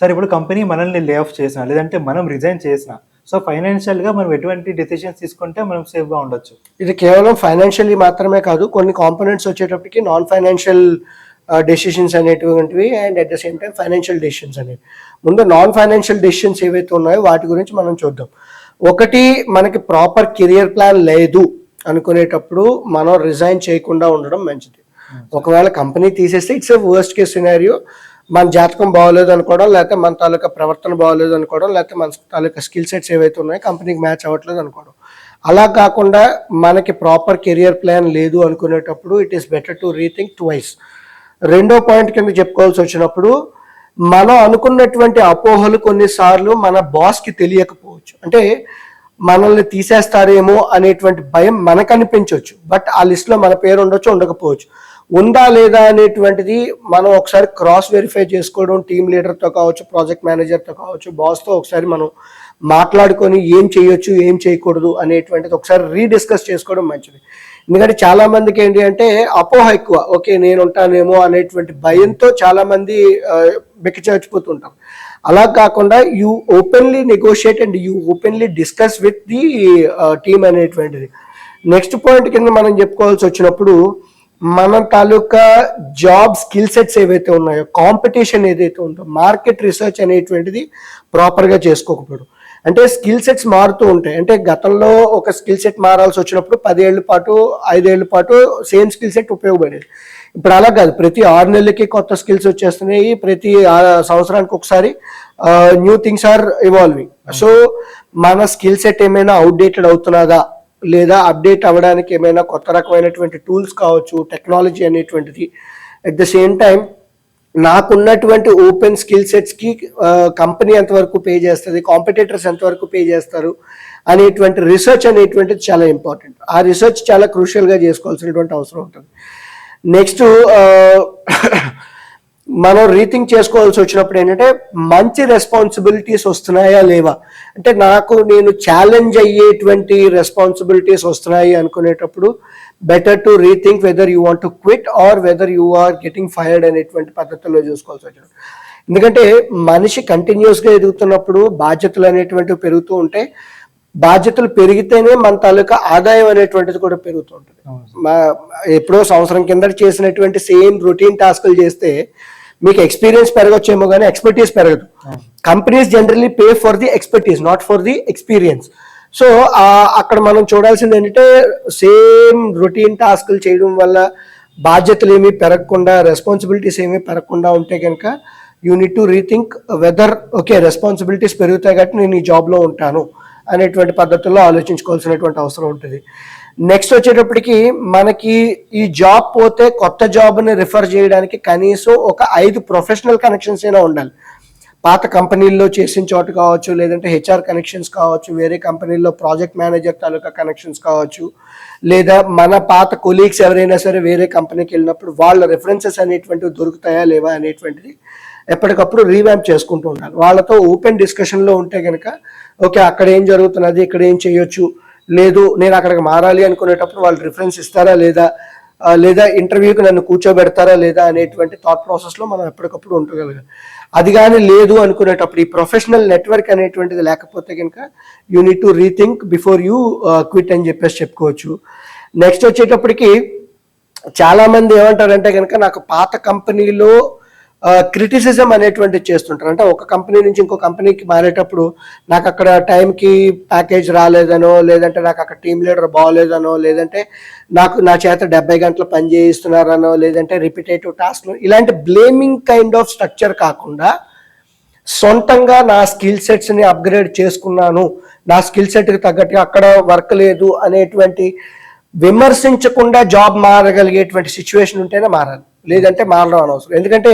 Sir ఇప్పుడు company మనల్ని lay off చేసిన లేదంటే మనం రిజైన్ చేసిన సో ఫైనాన్షియల్గా మనం ఎటువంటి డెసిషన్స్ తీసుకుంటే మనం సేఫ్గా ఉండొచ్చు? ఇది కేవలం ఫైనాన్షియల్లీ మాత్రమే కాదు కొన్ని కాంపోనెంట్స్ వచ్చేటప్పటికి నాన్ ఫైనాన్షియల్ డెసిషన్స్ అనేటువంటివి and at the same time financial decisions అనేవి. ముందు నాన్ ఫైనాన్షియల్ డెసిషన్స్ ఏవైతే ఉన్నాయో వాటి గురించి మనం చూద్దాం. ఒకటి మనకి ప్రాపర్ కెరియర్ ప్లాన్ లేదు అనుకునేటప్పుడు మనం రిజైన్ చేయకుండా ఉండడం మంచిది. ఒకవేళ కంపెనీ తీసేస్తే it's a worst case scenario మన జాతకం బాగోలేదు అనుకోవడం లేకపోతే మన తాలూకా ప్రవర్తన బాగోలేదు అనుకోవడం లేకపోతే మన తాలూకా స్కిల్ సెట్స్ ఏవైతే ఉన్నాయో కంపెనీకి మ్యాచ్ అవ్వట్లేదు అనుకోవడం అలా కాకుండా మనకి ప్రాపర్ కెరియర్ ప్లాన్ లేదు అనుకునేటప్పుడు it is better to rethink twice రెండో పాయింట్ కింద చెప్పుకోవాల్సి వచ్చినప్పుడు మనం అనుకున్నటువంటి అపోహలు కొన్నిసార్లు మన బాస్కి తెలియకపోవచ్చు. అంటే మనల్ని తీసేస్తారేమో అనేటువంటి భయం మనకు అనిపించవచ్చు బట్ ఆ లిస్ట్లో మన పేరు ఉండొచ్చు ఉండకపోవచ్చు. ఉందా లేదా అనేటువంటిది మనం ఒకసారి క్రాస్ వెరిఫై చేసుకోవడం టీమ్ లీడర్తో కావచ్చు ప్రాజెక్ట్ మేనేజర్తో కావచ్చు బాస్తో ఒకసారి మనం మాట్లాడుకొని ఏం చేయొచ్చు ఏం చేయకూడదు అనేటువంటిది ఒకసారి రీడిస్కస్ చేసుకోవడం మంచిది. ఎందుకంటే చాలా మందికి ఏంటి అంటే అపోహ ఎక్కువ. ఓకే నేను ఉంటానేమో అనేటువంటి భయంతో చాలా మంది బెక్కిచర్చిపోతుంటాం అలా కాకుండా you openly negotiate and you openly discuss with the team అనేటువంటిది. నెక్స్ట్ పాయింట్ కింద మనం చెప్పుకోవాల్సి వచ్చినప్పుడు మన తాలూకా జాబ్ స్కిల్ సెట్స్ ఏవైతే ఉన్నాయో కాంపిటీషన్ ఏదైతే ఉందో మార్కెట్ రీసెర్చ్ అనేటువంటిది ప్రాపర్గా చేసుకోకపోవడం. అంటే స్కిల్ సెట్స్ మారుతూ ఉంటాయి. అంటే గతంలో ఒక స్కిల్ సెట్ మారాల్సి వచ్చినప్పుడు పదేళ్ళ పాటు ఐదేళ్ళ పాటు సేమ్ స్కిల్ సెట్ ఉపయోగపడేది. ఇప్పుడు అలా కాదు. ప్రతి ఆరు నెలలకి కొత్త స్కిల్స్ వచ్చేస్తున్నాయి. ప్రతి సంవత్సరానికి ఒకసారి new things are evolving. So మన స్కిల్ సెట్ ఏమైనా అవుట్డేటెడ్ అవుతున్నదా? లేదా అప్డేట్ అవ్వడానికి ఏమైనా కొత్త రకమైనటువంటి టూల్స్ కావచ్చు టెక్నాలజీ అనేటువంటిది. అట్ ద సేమ్ టైం నాకున్నటువంటి ఓపెన్ స్కిల్ సెట్స్కి కంపెనీ ఎంతవరకు పే చేస్తుంది కాంపిటేటర్స్ ఎంతవరకు పే చేస్తారు అనేటువంటి రీసెర్చ్ అనేటువంటిది చాలా ఇంపార్టెంట్ ఆ రీసెర్చ్ చాలా క్రూషియల్గా చేసుకోవాల్సినటువంటి అవసరం ఉంటుంది. నెక్స్ట్ మనం రీథింక్ చేసుకోవాల్సి వచ్చినప్పుడు ఏంటంటే మంచి రెస్పాన్సిబిలిటీస్ వస్తున్నాయా లేవా? అంటే నాకు నేను ఛాలెంజ్ అయ్యేటువంటి రెస్పాన్సిబిలిటీస్ వస్తున్నాయి అనుకునేటప్పుడు better to rethink whether you want to quit or whether you are getting fired అనేటువంటి పద్ధతుల్లో చూసుకోవాల్సి వచ్చినప్పుడు. ఎందుకంటే మనిషి కంటిన్యూస్గా ఎదుగుతున్నప్పుడు బాధ్యతలు అనేటువంటివి పెరుగుతూ ఉంటే బాధ్యతలు పెరిగితేనే మన తాలూకా ఆదాయం అనేటువంటిది కూడా పెరుగుతూ ఉంటుంది. మా ఎప్పుడో సంవత్సరం కిందట చేసినటువంటి సేమ్ రొటీన్ టాస్కులు చేస్తే మీకు ఎక్స్పీరియన్స్ పెరగొచ్చేమో కానీ ఎక్స్పర్టీస్ పెరగదు. Companies generally pay for the expertise not for the experience so అక్కడ మనం చూడాల్సింది ఏంటంటే సేమ్ రొటీన్ టాస్క్లు చేయడం వల్ల బాధ్యతలు ఏమీ పెరగకుండా రెస్పాన్సిబిలిటీస్ ఏమీ పెరగకుండా ఉంటే కనుక you need to rethink whether okay responsibilities పెరుగుతాయి కాబట్టి నేను ఈ జాబ్లో ఉంటాను అనేటువంటి పద్ధతుల్లో ఆలోచించుకోవాల్సినటువంటి అవసరం ఉంటుంది. నెక్స్ట్ వచ్చేటప్పటికి మనకి ఈ జాబ్ పోతే కొత్త జాబ్ని రిఫర్ చేయడానికి కనీసం ఒక ఐదు ప్రొఫెషనల్ కనెక్షన్స్ అయినా ఉండాలి. పాత కంపెనీల్లో చేసిన చోటు కావచ్చు లేదంటే హెచ్ఆర్ కనెక్షన్స్ కావచ్చు వేరే కంపెనీల్లో ప్రాజెక్ట్ మేనేజర్ తాలూకా కనెక్షన్స్ కావచ్చు లేదా మన పాత కొలీగ్స్ ఎవరైనా సరే వేరే కంపెనీకి వెళ్ళినప్పుడు వాళ్ళ రెఫరెన్సెస్ అనేటువంటివి దొరుకుతాయా లేవా అనేటువంటిది ఎప్పటికప్పుడు రీవ్యాంప్ చేసుకుంటూ ఉండాలి. వాళ్ళతో ఓపెన్ డిస్కషన్లో ఉంటే కనుక ఓకే అక్కడ ఏం జరుగుతున్నది ఇక్కడ ఏం చేయొచ్చు లేదు నేను అక్కడికి మారాలి అనుకునేటప్పుడు వాళ్ళు రిఫరెన్స్ ఇస్తారా లేదా లేదా ఇంటర్వ్యూకి నన్ను కూర్చోబెడతారా లేదా అనేటువంటి థాట్ ప్రాసెస్లో మనం ఎప్పటికప్పుడు ఉండగలగాలి. అది కానీ లేదు అనుకునేటప్పుడు ఈ ప్రొఫెషనల్ నెట్వర్క్ అనేటువంటిది లేకపోతే కనుక you need to rethink before you quit అని చెప్పేసి చెప్పుకోవచ్చు. నెక్స్ట్ వచ్చేటప్పటికి చాలామంది ఏమంటారంటే కనుక నాకు పాత కంపెనీలో క్రిటిసిజం అనేటువంటి చేస్తుంటారు. అంటే ఒక కంపెనీ నుంచి ఇంకో కంపెనీకి మారేటప్పుడు నాకు అక్కడ టైంకి ప్యాకేజ్ రాలేదనో లేదంటే నాకు అక్కడ టీమ్ లీడర్ బాగోలేదనో లేదంటే నాకు నా చేత డెబ్బై గంటలు పని చేయిస్తున్నారనో లేదంటే రిపిటేటివ్ టాస్క్లు ఇలాంటి బ్లేమింగ్ కైండ్ ఆఫ్ స్ట్రక్చర్ కాకుండా సొంతంగా నా స్కిల్ సెట్స్ని అప్గ్రేడ్ చేసుకున్నాను. నా స్కిల్ సెట్కి తగ్గట్టుగా అక్కడ వర్క్ లేదు అనేటువంటి విమర్శించకుండా జాబ్ మారగలిగేటువంటి సిచ్యువేషన్ ఉంటేనే మారాలి. లేదంటే మారడం అనవసరం. ఎందుకంటే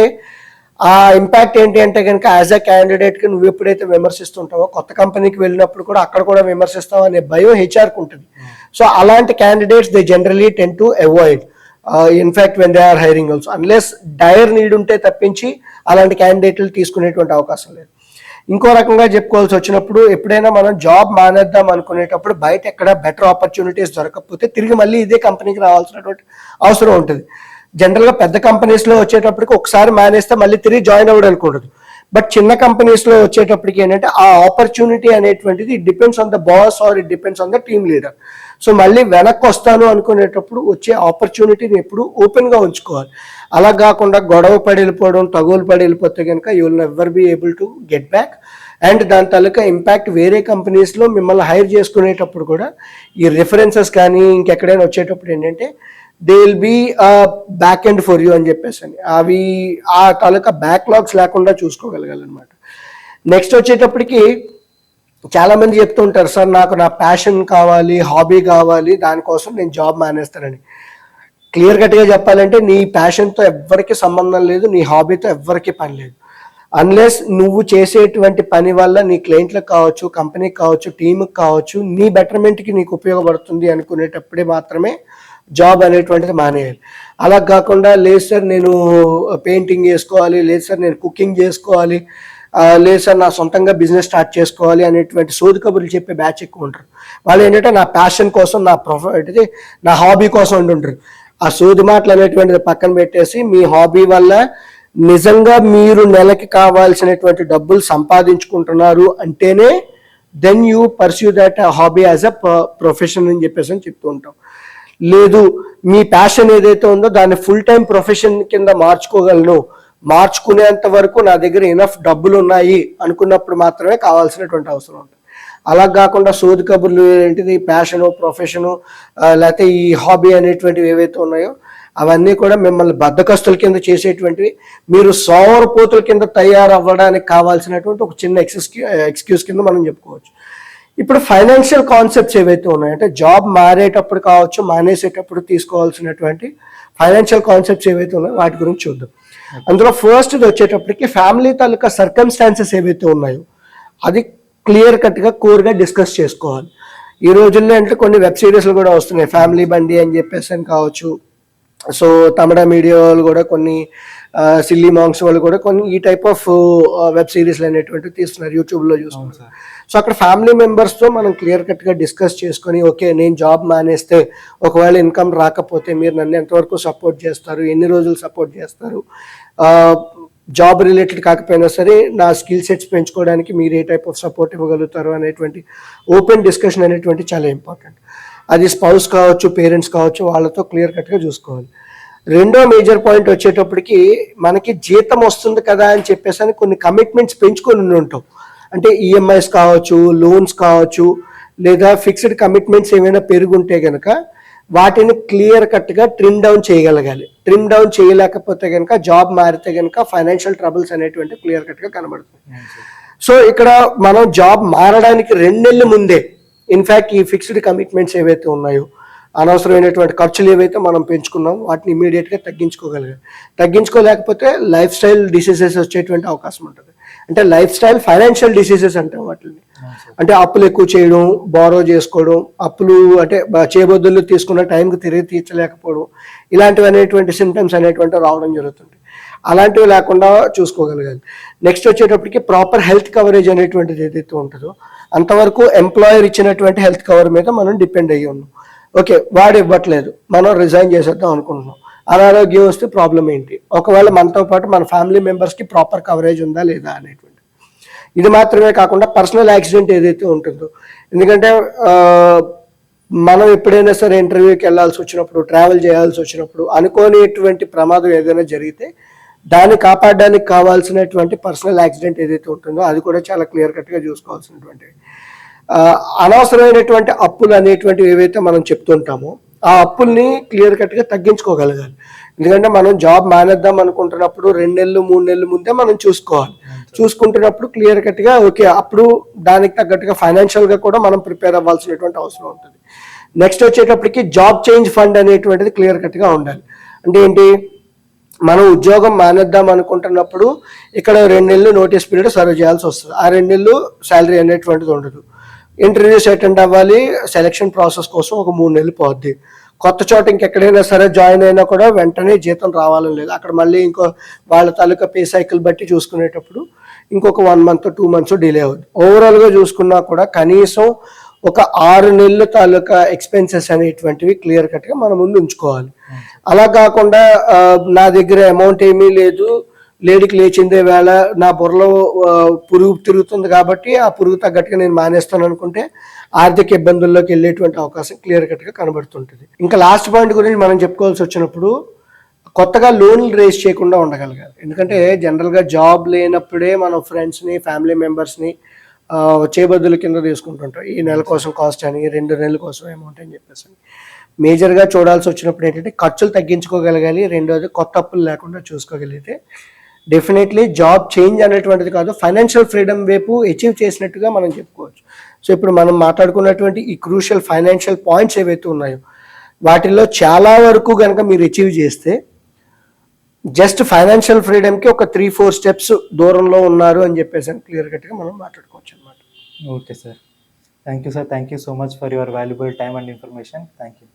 ఆ ఇంపాక్ట్ ఏంటి అంటే కనుక యాజ్ అ క్యాండిడేట్కి నువ్వు ఎప్పుడైతే విమర్శిస్తుంటావో కొత్త కంపెనీకి వెళ్ళినప్పుడు కూడా అక్కడ కూడా విమర్శిస్తావు అనే భయం హెచ్ఆర్కి ఉంటుంది. సో అలాంటి candidates they generally tend to avoid in fact when they are hiring also unless dire need ఉంటే తప్పించి అలాంటి క్యాండిడేట్లు తీసుకునేటువంటి అవకాశం లేదు. ఇంకో రకంగా చెప్పుకోవాల్సి వచ్చినప్పుడు ఎప్పుడైనా మనం జాబ్ మానేద్దాం అనుకునేటప్పుడు బయట ఎక్కడ బెటర్ ఆపర్చునిటీస్ దొరకకపోతే తిరిగి మళ్ళీ ఇదే కంపెనీకి రావాల్సినటువంటి అవసరం ఉంటుంది. జనరల్గా పెద్ద కంపెనీస్లో వచ్చేటప్పటికి ఒకసారి మానేస్తే మళ్ళీ తిరిగి జాయిన్ అవ్వడానికి అనుకూడదు బట్ చిన్న కంపెనీస్లో వచ్చేటప్పటికి ఏంటంటే ఆ ఆపర్చునిటీ అనేటువంటిది depends on the boss or it depends on the team leader. So మళ్ళీ వెనక్కి వస్తాను అనుకునేటప్పుడు వచ్చే ఆపర్చునిటీని ఎప్పుడు ఓపెన్గా ఉంచుకోవాలి. అలా కాకుండా గొడవ పడి వెళ్ళిపోవడం తగులు పడి వెళ్ళిపోతే కనుక you will never be able to get back and దాని తాలూకా ఇంపాక్ట్ వేరే కంపెనీస్లో మిమ్మల్ని హైర్ చేసుకునేటప్పుడు కూడా ఈ రిఫరెన్సెస్ కానీ ఇంకెక్కడైనా వచ్చేటప్పుడు ఏంటంటే they will be back end for you అని చెప్పేసి అని అవి ఆ తాలూకా బ్యాక్లాగ్స్ లేకుండా చూసుకోగలగాలన్నమాట. నెక్స్ట్ వచ్చేటప్పటికి చాలామంది చెప్తూ ఉంటారు సార్ నాకు నా ప్యాషన్ కావాలి హాబీ కావాలి దానికోసం నేను జాబ్ మానేస్తానని. క్లియర్ కట్గా చెప్పాలంటే నీ ప్యాషన్తో ఎవ్వరికి సంబంధం లేదు నీ హాబీతో ఎవ్వరికి పని లేదు. అన్లెస్ నువ్వు చేసేటువంటి పని వల్ల నీ క్లయింట్లకు కావచ్చు కంపెనీకి కావచ్చు టీంకి కావచ్చు నీ బెటర్మెంట్కి నీకు ఉపయోగపడుతుంది అనుకునేటప్పుడే మాత్రమే జాబ్ అనేటువంటిది మానేయాలి. అలా కాకుండా లేదు సార్ నేను పెయింటింగ్ చేసుకోవాలి లేదు సార్ నేను కుకింగ్ చేసుకోవాలి లేదు సార్ నా సొంతంగా బిజినెస్ స్టార్ట్ చేసుకోవాలి అనేటువంటి సోది కబుర్లు చెప్పే బ్యాచ్ ఎక్కువ ఉంటారు. వాళ్ళు ఏంటంటే నా ప్యాషన్ కోసం నా ప్రొఫెట్ నా హాబీ కోసం ఉంటుంటారు ఆ సోది మాటలు అనేటువంటిది పక్కన పెట్టేసి మీ హాబీ వల్ల నిజంగా మీరు నెలకి కావాల్సినటువంటి డబ్బులు సంపాదించుకుంటున్నారు అంటేనే then you pursue that hobby as a profession అని చెప్పేసి అని చెప్తూ ఉంటాం. లేదు మీ ప్యాషన్ ఏదైతే ఉందో దాన్ని ఫుల్ టైం ప్రొఫెషన్ కింద మార్చుకోగలను. మార్చుకునేంత వరకు నా దగ్గర ఇనఫ్ డబ్బులు ఉన్నాయి అనుకున్నప్పుడు మాత్రమే కావాల్సినటువంటి అవసరం ఉంటుంది. అలా కాకుండా సోది కబుర్లు ఏంటిది ప్యాషను ప్రొఫెషను లేకపోతే ఈ హాబీ అనేటువంటివి ఏవైతే ఉన్నాయో అవన్నీ కూడా మిమ్మల్ని బద్దకస్తుల కింద చేసేటువంటివి మీరు సోమరపోతుల కింద తయారవ్వడానికి కావాల్సినటువంటి ఒక చిన్న ఎక్స్క్యూ ఎక్స్క్యూజ్ కింద మనం చెప్పుకోవచ్చు. ఇప్పుడు ఫైనాన్షియల్ కాన్సెప్ట్స్ ఏవైతే ఉన్నాయో అంటే జాబ్ మారేటప్పుడు కావచ్చు మానేసేటప్పుడు తీసుకోవాల్సినటువంటి ఫైనాన్షియల్ కాన్సెప్ట్స్ ఏవైతే ఉన్నాయో వాటి గురించి చూద్దాం. అందులో ఫస్ట్ వచ్చేటప్పటికి ఫ్యామిలీ తాలూకా సర్కమ్స్టాన్సెస్ ఏవైతే ఉన్నాయో అది క్లియర్ కట్గా కోర్గా డిస్కస్ చేసుకోవాలి. ఈ రోజుల్లో అంటే కొన్ని వెబ్ సిరీస్లు కూడా వస్తున్నాయి. ఫ్యామిలీ బండి అని చెప్పేసి అని కావచ్చు సో తమిళ మీడియా వాళ్ళు కూడా కొన్ని సిల్లీ మాంగ్స్ వాళ్ళు కూడా కొన్ని ఈ టైప్ ఆఫ్ వెబ్ సిరీస్లు అనేటువంటివి తీస్తున్నారు యూట్యూబ్లో చూస్తున్నారు. సో అక్కడ ఫ్యామిలీ మెంబర్స్తో మనం క్లియర్ కట్గా డిస్కస్ చేసుకొని ఓకే నేను జాబ్ మానేస్తే ఒకవేళ ఇన్కమ్ రాకపోతే మీరు నన్ను ఎంతవరకు సపోర్ట్ చేస్తారు ఎన్ని రోజులు సపోర్ట్ చేస్తారు జాబ్ రిలేటెడ్ కాకపోయినా సరే నా స్కిల్ సెట్స్ పెంచుకోవడానికి మీరు ఏ టైప్ ఆఫ్ సపోర్ట్ ఇవ్వగలుగుతారు అనేటువంటి ఓపెన్ డిస్కషన్ అనేటువంటి చాలా ఇంపార్టెంట్. అది స్పౌస్ కావచ్చు పేరెంట్స్ కావచ్చు వాళ్ళతో క్లియర్ కట్గా చూసుకోవాలి. రెండో మేజర్ పాయింట్ వచ్చేటప్పటికి మనకి జీతం వస్తుంది కదా అని చెప్పేసి అని కొన్ని కమిట్మెంట్స్ పెంచుకొని ఉండి ఉంటాం. అంటే ఈఎంఐస్ కావచ్చు లోన్స్ కావచ్చు లేదా ఫిక్స్డ్ కమిట్మెంట్స్ ఏమైనా పెరుగుంటే కనుక వాటిని క్లియర్ కట్గా ట్రిమ్ డౌన్ చేయగలగాలి. ట్రిమ్ డౌన్ చేయలేకపోతే కనుక జాబ్ మారితే కనుక ఫైనాన్షియల్ ట్రబుల్స్ అనేటువంటి క్లియర్ కట్గా కనబడుతుంది సో ఇక్కడ మనం జాబ్ మారడానికి రెండు నెలల ముందే ఇన్ఫ్యాక్ట్ ఈ ఫిక్స్డ్ కమిట్మెంట్స్ ఏవైతే ఉన్నాయో అనవసరమైనటువంటి ఖర్చులు ఏవైతే మనం పెంచుకున్నాం వాటిని ఇమీడియట్గా తగ్గించుకోగలిగాం. తగ్గించుకోలేకపోతే లైఫ్ స్టైల్ డిసీజెస్ వచ్చేటువంటి అవకాశం ఉంటుంది. అంటే లైఫ్ స్టైల్ ఫైనాన్షియల్ డిసీజెస్ అంటాం వాటిని. అంటే అప్పులు ఎక్కువ చేయడం బారో చేసుకోవడం అప్పులు అంటే చేయబొద్దులు తీసుకున్న టైంకి తిరిగి తీర్చలేకపోవడం ఇలాంటివి అనేటువంటి సిమ్టమ్స్ అనేటువంటి రావడం జరుగుతుంది. అలాంటివి లేకుండా చూసుకోగలగాలి. నెక్స్ట్ వచ్చేటప్పటికి ప్రాపర్ హెల్త్ కవరేజ్ అనేటువంటిది ఏదైతే ఉంటుందో అంతవరకు ఎంప్లాయర్ ఇచ్చినటువంటి హెల్త్ కవర్ మీద మనం డిపెండ్ అయ్యి ఉన్నాం. ఓకే వాడు ఇవ్వట్లేదు. మనం రిజైన్ చేసేద్దాం అనుకుంటున్నాం. అనారోగ్యం వస్తే ప్రాబ్లం ఏంటి? ఒకవేళ మనతో పాటు మన ఫ్యామిలీ మెంబర్స్కి ప్రాపర్ కవరేజ్ ఉందా లేదా అనేటువంటి ఇది మాత్రమే కాకుండా పర్సనల్ యాక్సిడెంట్ ఏదైతే ఉంటుందో ఎందుకంటే మనం ఎప్పుడైనా సరే ఇంటర్వ్యూకి వెళ్ళాల్సి వచ్చినప్పుడు ట్రావెల్ చేయాల్సి వచ్చినప్పుడు అనుకోనేటువంటి ప్రమాదం ఏదైనా జరిగితే దాన్ని కాపాడడానికి కావాల్సినటువంటి పర్సనల్ యాక్సిడెంట్ ఏదైతే ఉంటుందో అది కూడా చాలా క్లియర్ కట్గా చూసుకోవాల్సినటువంటి అనవసరమైనటువంటి అప్పులు అనేటువంటివి ఏవైతే మనం చెప్తుంటామో ఆ అప్పుల్ని క్లియర్ కట్గా తగ్గించుకోగలగాలి. ఎందుకంటే మనం జాబ్ మానేద్దాం అనుకుంటున్నప్పుడు రెండు నెలలు మూడు నెలలు ముందే మనం చూసుకోవాలి. చూసుకుంటున్నప్పుడు క్లియర్ కట్గా ఓకే అప్పుడు దానికి తగ్గట్టుగా ఫైనాన్షియల్గా కూడా మనం ప్రిపేర్ అవ్వాల్సినటువంటి అవసరం ఉంటుంది. నెక్స్ట్ వచ్చేటప్పటికి జాబ్ చేంజ్ ఫండ్ అనేటువంటిది క్లియర్ కట్గా ఉండాలి. అంటే ఏంటి? మనం ఉద్యోగం మానేద్దాం అనుకుంటున్నప్పుడు ఇక్కడ రెండు నెలలు నోటీస్ పీరియడ్ సర్వ్ చేయాల్సి వస్తుంది. ఆ రెండు నెలలు శాలరీ అనేటువంటిది ఉండదు. ఇంటర్వ్యూస్ అటెండ్ అవ్వాలి. సెలక్షన్ ప్రాసెస్ కోసం ఒక మూడు నెలలు పోద్ది. కొత్త చోట ఇంకెక్కడైనా సరే జాయిన్ అయినా కూడా వెంటనే జీతం రావాలని లేదు. అక్కడ మళ్ళీ ఇంకో వాళ్ళ తాలూకా పే సైకిల్ బట్టి చూసుకునేటప్పుడు ఇంకొక one month two months delay అవుద్ది. ఓవరాల్గా చూసుకున్నా కూడా కనీసం ఒక ఆరు నెలల తాలూకా ఎక్స్పెన్సెస్ అనేటువంటివి క్లియర్ కట్గా మనం ముందు ఉంచుకోవాలి. అలా కాకుండా నా దగ్గర అమౌంట్ ఏమీ లేదు. లేడికి లేచిందే వేళ నా బుర్రలో పురుగు తిరుగుతుంది కాబట్టి ఆ పురుగు తగ్గట్టుగా నేను మానేస్తాను అనుకుంటే ఆర్థిక ఇబ్బందుల్లోకి వెళ్ళేటువంటి అవకాశం క్లియర్ కట్గా కనబడుతుంటుంది. ఇంకా లాస్ట్ పాయింట్ గురించి మనం చెప్పుకోవాల్సి వచ్చినప్పుడు కొత్తగా లోన్లు రేస్ చేయకుండా ఉండగలగాలి. ఎందుకంటే జనరల్గా జాబ్ లేనప్పుడే మనం ఫ్రెండ్స్ని ఫ్యామిలీ మెంబర్స్ని చేబద్దుల కింద తీసుకుంటుంటాం. ఈ నెల కోసం కాస్ట్ అని రెండు నెలల కోసం అమౌంట్ అని చెప్పేసి మేజర్గా చూడాల్సి వచ్చినప్పుడు ఏంటంటే ఖర్చులు తగ్గించుకోగలగాలి రెండోది కొత్త అప్పులు లేకుండా చూసుకోగలిగితే. డెఫినెట్లీ జాబ్ చేంజ్ అనేటువంటిది కాదు ఫైనాన్షియల్ ఫ్రీడమ్ వైపు అచీవ్ చేసినట్టుగా మనం చెప్పుకోవచ్చు. సో ఇప్పుడు మనం మాట్లాడుకున్నటువంటి ఈ క్రూషియల్ ఫైనాన్షియల్ పాయింట్స్ ఏవైతే ఉన్నాయో వాటిల్లో చాలా వరకు కనుక మీరు అచీవ్ చేస్తే జస్ట్ ఫైనాన్షియల్ ఫ్రీడమ్కి ఒక త్రీ ఫోర్ స్టెప్స్ దూరంలో ఉన్నారు అని చెప్పేసి క్లియర్ కట్గా మనం మాట్లాడుకోవచ్చు అనమాట okay sir thank you sir thank you so much for your valuable time and information thank you